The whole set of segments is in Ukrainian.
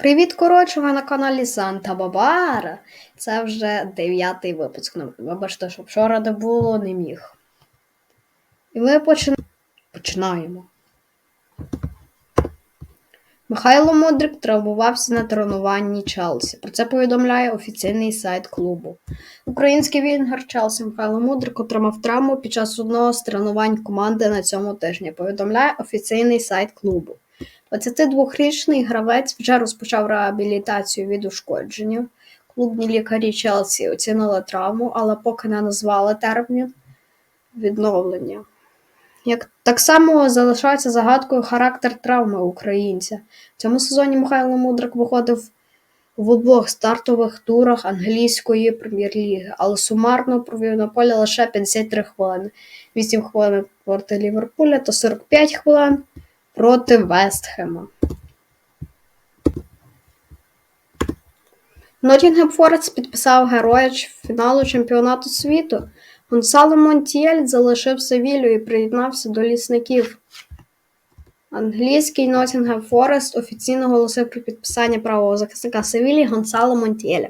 Привіт, коротше, ви на каналі Санта Бабара. Це вже дев'ятий випуск. Ну, Вибачте, що вчора не було, не міг. І ми почи... починаємо. Михайло Мудрик травмувався на тренуванні Челсі. Про це повідомляє офіційний сайт клубу. Український вінгер Челсі Михайло Мудрик отримав травму під час одного з тренувань команди на цьому тижні. Повідомляє офіційний сайт клубу. 22-річний гравець вже розпочав реабілітацію від ушкодження. Клубні лікарі Челсі оцінили травму, але поки не назвали термін відновлення. Як так само залишається загадкою характер травми українця. В цьому сезоні Михайло Мудрик виходив в обох стартових турах англійської прем'єр-ліги, але сумарно провів на полі лише 53 хвилини, 8 хвилин проти Ліверпуля та 45 хвилин проти Вестхема. Ноттінгем Форест підписав героя фіналу чемпіонату світу. Гонсало Монтіель залишив Севілю і приєднався до лісників. Англійський Ноттінгем Форест офіційно оголосив про підписання правого захисника Севілі Гонсало Монтіеля.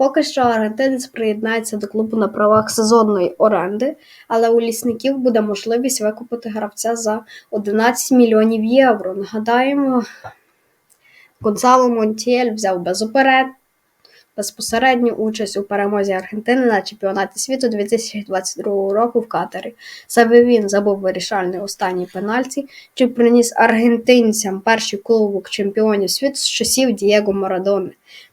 Поки що аргентинець приєднається до клубу на правах сезонної оренди, але у лісників буде можливість викупити гравця за 11 мільйонів євро. Нагадаємо, Гонсало Монтіель взяв безоперед, безпосередню участь у перемозі Аргентини на чемпіонаті світу 2022 року в Катарі. Саме він забув вирішальний останній пенальті, чи приніс аргентинцям перший кубок чемпіонів світу з часів Дієго Марадони.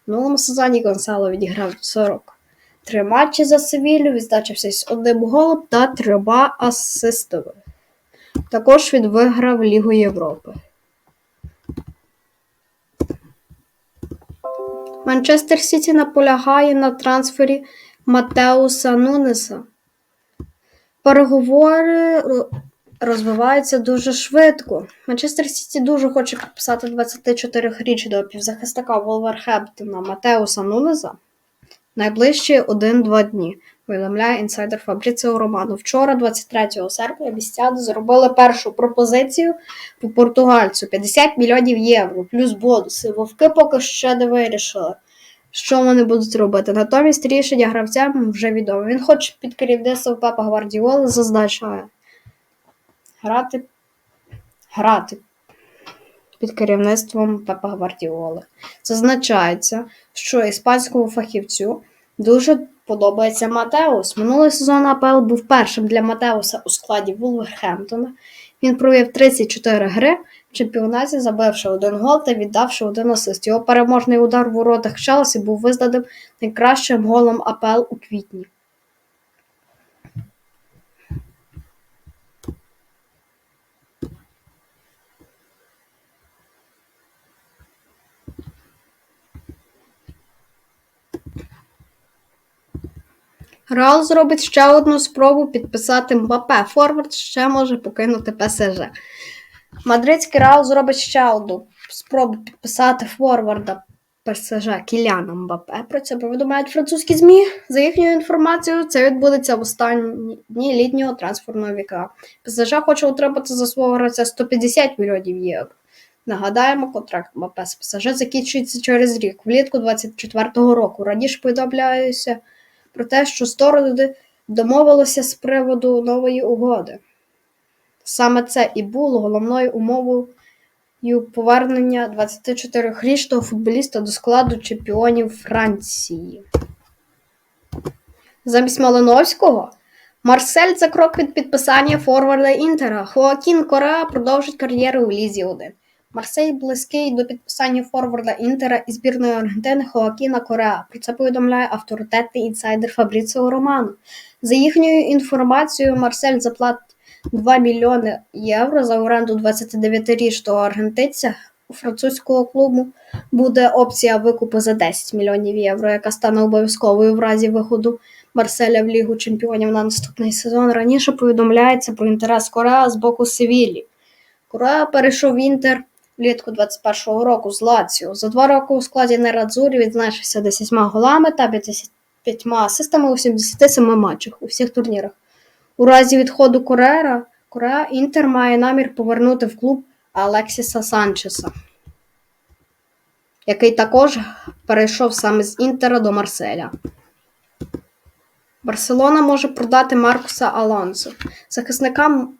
В минулому сезоні Гонсало відіграв 43 матчі за Севілю, відзначився з одним голом та трьома асистами. Також він виграв Лігу Європи. Манчестер Сіті наполягає на трансфері Матеуса Нунеса. Переговори розвиваються дуже швидко. Манчестер Сіті дуже хоче підписати 24-річного півзахисника Волверхемптона Матеуса Нунеза найближчі 1-2 дні. Повідомляє інсайдер Фабріціо Романо. Вчора, 23 серпня, містяни зробили першу пропозицію по португальцю 50 мільйонів євро, плюс бонуси. Вовки поки ще не вирішили, що вони будуть робити. Натомість рішення гравця вже відомо. Він хоче під керівництвом Пепа Гвардіоли зазначає грати, грати під керівництвом Пепа Гвардіоли. Зазначається, що іспанському фахівцю дуже подобається Матеус. Минулий сезон АПЛ був першим для Матеуса у складі Вулверхемптона. Він провів 34 гри в чемпіонаті, забивши один гол та віддавши один асист. Його переможний удар в воротах Челсі був визнаним найкращим голом АПЛ у квітні. Реал зробить ще одну спробу підписати Мбапе. Форвард ще може покинути ПСЖ. Мадридський Реал зробить ще одну спробу підписати форварда ПСЖ Кіляна Мбапе. Про це повідомляють французькі ЗМІ. За їхньою інформацією, це відбудеться в останні дні літнього трансферного віка. ПСЖ хоче отримати за свого гравця 150 мільйонів євро. Нагадаємо, контракт Мбапе з ПСЖ закінчується через рік, влітку 24-го року. Раніше повідомляюся про те, що сторони домовилися з приводу нової угоди. Саме це і було головною умовою повернення 24-річного футболіста до складу чемпіонів Франції. Замість Малиновського Марсель за крок від підписання форварда Інтера. Хоакін Кореа продовжить кар'єру у Лізі 1. Марсей близький до підписання форварда Інтера і збірної Аргентини Хоакіна Кореа. Про це повідомляє авторитетний інсайдер Фабріціо Романо. За їхньою інформацією, Марсель заплатить 2 мільйони євро за оренду 29-річного аргентинця. У французького клубу буде опція викупу за 10 мільйонів євро, яка стане обов'язковою в разі виходу Марселя в Лігу Чемпіонів на наступний сезон. Раніше повідомляється про інтерес Кореа з боку Севілі. Кореа перейшов в Інтер влітку 21-го року з Лаціо. За два роки у складі Нерадзурі відзначився 10 голами та 55 асистами у 77 матчах у всіх турнірах. У разі відходу Кореера, Кореа Інтер має намір повернути в клуб Алексіса Санчеса. який також перейшов саме з Інтера до Марселя. Барселона може продати Маркуса Алонсо. Захисникам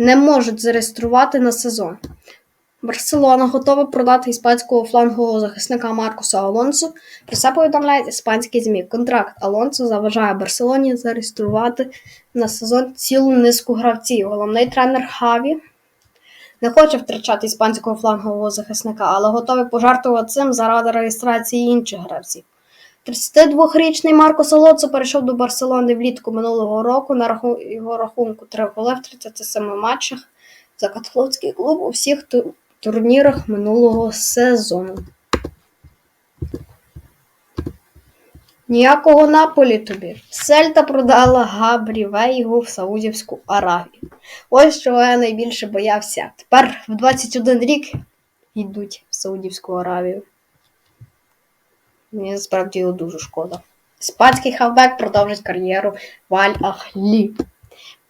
не можуть зареєструвати на сезон. Барселона готова продати іспанського флангового захисника Маркуса Алонсо. Про це повідомляють іспанські ЗМІ. Контракт Алонсо заважає Барселоні зареєструвати на сезон цілу низку гравців. Головний тренер Хаві не хоче втрачати іспанського флангового захисника, але готовий пожартувати цим заради реєстрації інших гравців. 32-річний Маркос Алонсо перейшов до Барселони влітку минулого року на раху... його рахунку 3 голи в 37 матчах за каталонський клуб у всіх ту- турнірах минулого сезону. Ніякого наполі тобі. Сельта продала Габрі Вейгу в Саудівську Аравію. Ось чого я найбільше боявся. Тепер в 21 рік йдуть в Саудівську Аравію. Мені справді його дуже шкода. Іспанський хавбек продовжить кар'єру в Аль-Ахлі.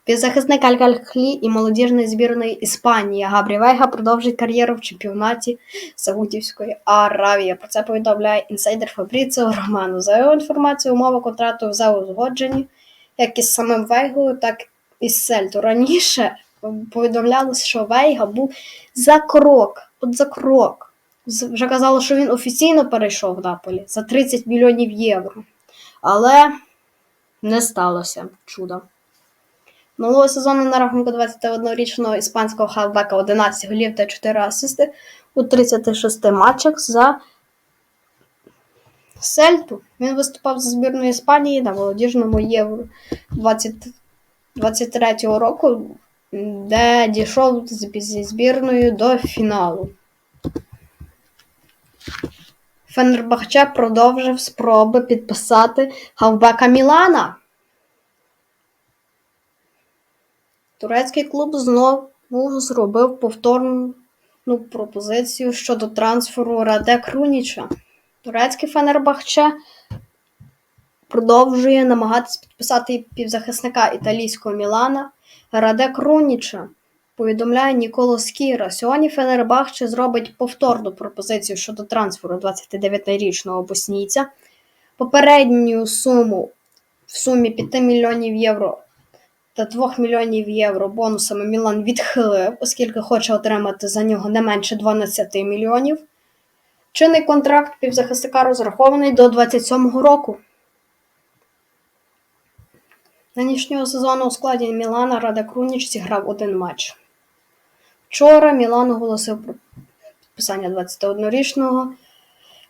Півзахисник Аль-Ахлі і молодіжної збірної Іспанії Габрі Вейга продовжить кар'єру в чемпіонаті Саудівської Аравії. Про це повідомляє інсайдер Фабріціо Романо. За його інформацією, умови контракту вже узгоджені як із самим Вейгою, так і з Сельту. Раніше повідомлялося, що Вейга був за крок. От за крок. Вже казали, що він офіційно перейшов в Наполі за 30 мільйонів євро. Але не сталося чуда. Минулого сезону на рахунку 21-річного іспанського хавбека 11 голів та 4 асисти у 36 матчах за Сельту. Він виступав за збірною Іспанії на молодіжному Євро 20... 23-го року, де дійшов зі збірною до фіналу. Фенербахче продовжив спроби підписати хавбека Мілана. Турецький клуб знову зробив повторну пропозицію щодо трансферу Раде Круніча. Турецький Фенербахче продовжує намагатись підписати півзахисника італійського Мілана Раде Круніча. Повідомляє Ніколо Скіра. Сьогодні Фенербахче зробить повторну пропозицію щодо трансферу 29-річного боснійця. Попередню суму в сумі 5 мільйонів євро та 2 мільйонів євро бонусами Мілан відхилив, оскільки хоче отримати за нього не менше 12 мільйонів. Чинний контракт півзахисника розрахований до 27-го року. Нинішнього сезону у складі Мілана Рада Круніч зіграв один матч. Вчора Мілан оголосив про підписання 21-річного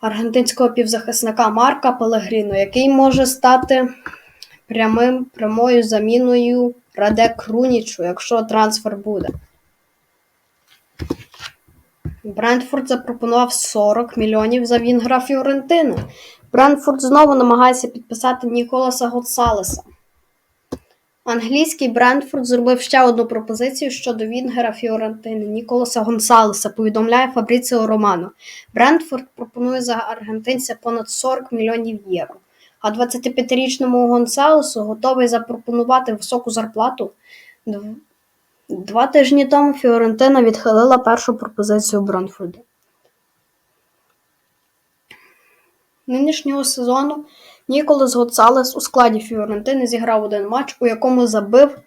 аргентинського півзахисника Марка Пелегріно, який може стати прямим, прямою заміною Раде Крунічу, якщо трансфер буде. Брентфорд запропонував 40 мільйонів за Вінгра Фіорентини. Брентфорд знову намагається підписати Ніколаса Гоцалеса. Англійський Брентфорд зробив ще одну пропозицію щодо Вінгера Фіорентини Ніколаса Гонсалеса, повідомляє Фабріціо Романо. Брентфорд пропонує за аргентинця понад 40 мільйонів євро. А 25-річному Гонсалесу готовий запропонувати високу зарплату. Два тижні тому Фіорентина відхилила першу пропозицію Бронфорда. Нинішнього сезону Ніколас Гоцалес у складі Фіорентини зіграв один матч, у якому забив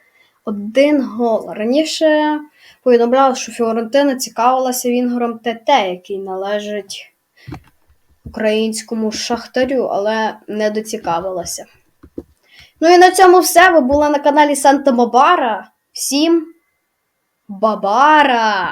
один гол. Раніше повідомляли, що Фіорентина цікавилася Вінгором ТТ, який належить українському шахтарю, але не доцікавилася. Ну і на цьому все. Ви були на каналі Санта Бабара. Всім Бабара!